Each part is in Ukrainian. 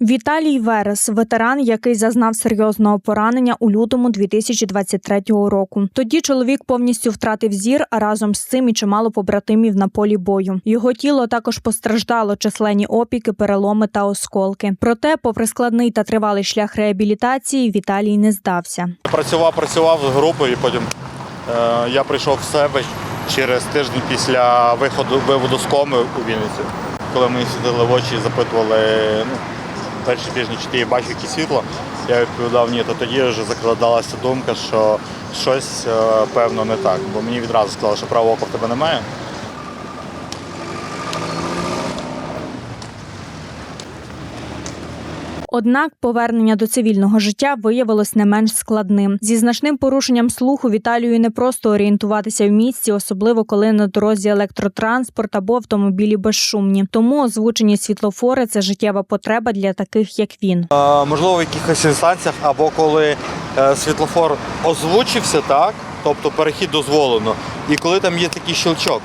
Віталій Верес, ветеран, який зазнав серйозного поранення у лютому 2023 року. Тоді чоловік повністю втратив зір, а разом з цим і чимало побратимів на полі бою. Його тіло також постраждало численні опіки, переломи та осколки. Проте, попри складний та тривалий шлях реабілітації, Віталій не здався. Працював, працював з групою, потім е, я прийшов в себе через тиждень після виходу виводу з коми у Вінниці. Коли мені сидили в очі і запитували ну, перші тижні, чи ти бачив якісь світло, я відповідав ні, то тоді вже закладалася думка, що щось е, певно не так. Бо мені відразу сказали, що правого ока в тебе немає. Однак повернення до цивільного життя виявилось не менш складним. Зі значним порушенням слуху Віталію не просто орієнтуватися в місті, особливо коли на дорозі електротранспорт або автомобілі безшумні. Тому озвучені світлофори це життєва потреба для таких, як він. Е, можливо, в якихось інстанціях, або коли е, світлофор озвучився, так, тобто перехід дозволено, і коли там є такий щелчок.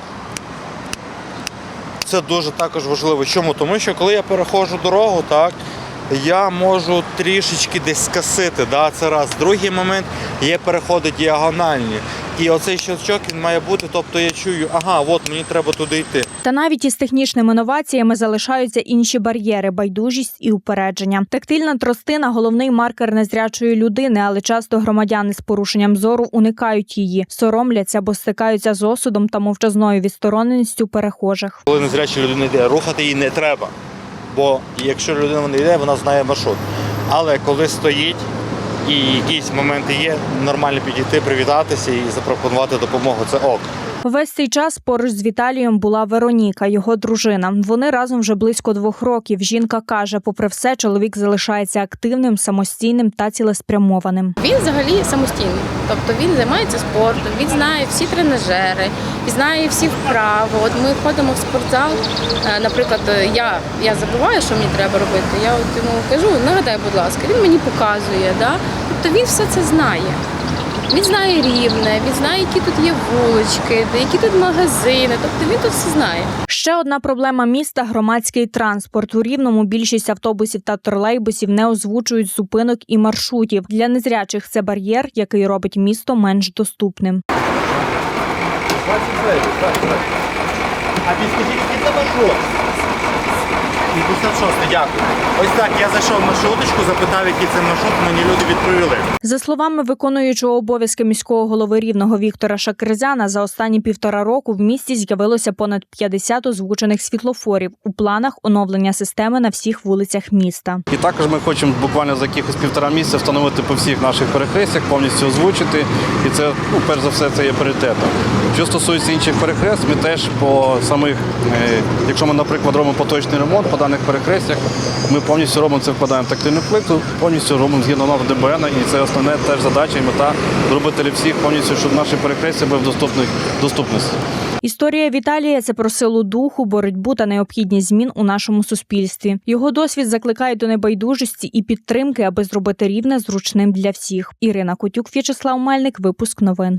Це дуже також важливо. Чому? Тому що коли я переходжу дорогу, так, я можу трішечки десь скасити. Да, це раз. Другий момент є переходи діагональні. І оцей щелчок він має бути, тобто я чую, ага, от мені треба туди йти. Та навіть із технічними новаціями залишаються інші бар'єри, байдужість і упередження. Тактильна тростина головний маркер незрячої людини, але часто громадяни з порушенням зору уникають її, соромляться або стикаються з осудом та мовчазною відстороненістю перехожих. Коли незряча людина йде, рухати її не треба. Бо якщо людина не йде, вона знає маршрут. Але коли стоїть і якісь моменти є, нормально підійти, привітатися і запропонувати допомогу. Це ок. Весь цей час поруч з Віталієм була Вероніка, його дружина. Вони разом вже близько двох років. Жінка каже, попри все, чоловік залишається активним, самостійним та цілеспрямованим. Він взагалі самостійний, тобто він займається спортом, він знає всі тренажери, він знає всі вправи. От ми ходимо в спортзал. е, Наприклад, я, я забуваю, що мені треба робити. Я от йому кажу, нагадай, будь ласка, він мені показує. Да? Тобто він все це знає. Він знає рівне, він знає, які тут є вулички, які тут магазини. Тобто він тут все знає. Ще одна проблема міста громадський транспорт. У рівному більшість автобусів та тролейбусів не озвучують зупинок і маршрутів. Для незрячих це бар'єр, який робить місто менш доступним. А підскажіть, це маршрут? 56, дякую. Ось так, я зайшов в маршруточку, запитав, який це маршрут, мені люди відповіли. За словами виконуючого обов'язки міського голови рівного Віктора Шакерзяна, за останні півтора року в місті з'явилося понад 50 озвучених світлофорів. У планах оновлення системи на всіх вулицях міста. І також ми хочемо буквально за якихось півтора місяця встановити по всіх наших перехрестях, повністю озвучити. І це, ну, перш за все, це є пріоритетом. Що стосується інших перехрест, ми теж по самих, е, якщо ми, наприклад, робимо поточний ремонт даних перехрестях, ми повністю робимо це, вкладаємо тактильну плиту, повністю робимо згідно норм ДБН, і це основне теж задача і мета зробити для всіх повністю, щоб наші перехрестя були в доступних доступності. Історія Віталія це про силу духу, боротьбу та необхідність змін у нашому суспільстві. Його досвід закликає до небайдужості і підтримки, аби зробити рівне зручним для всіх. Ірина Котюк, В'ячеслав Мельник, випуск новин.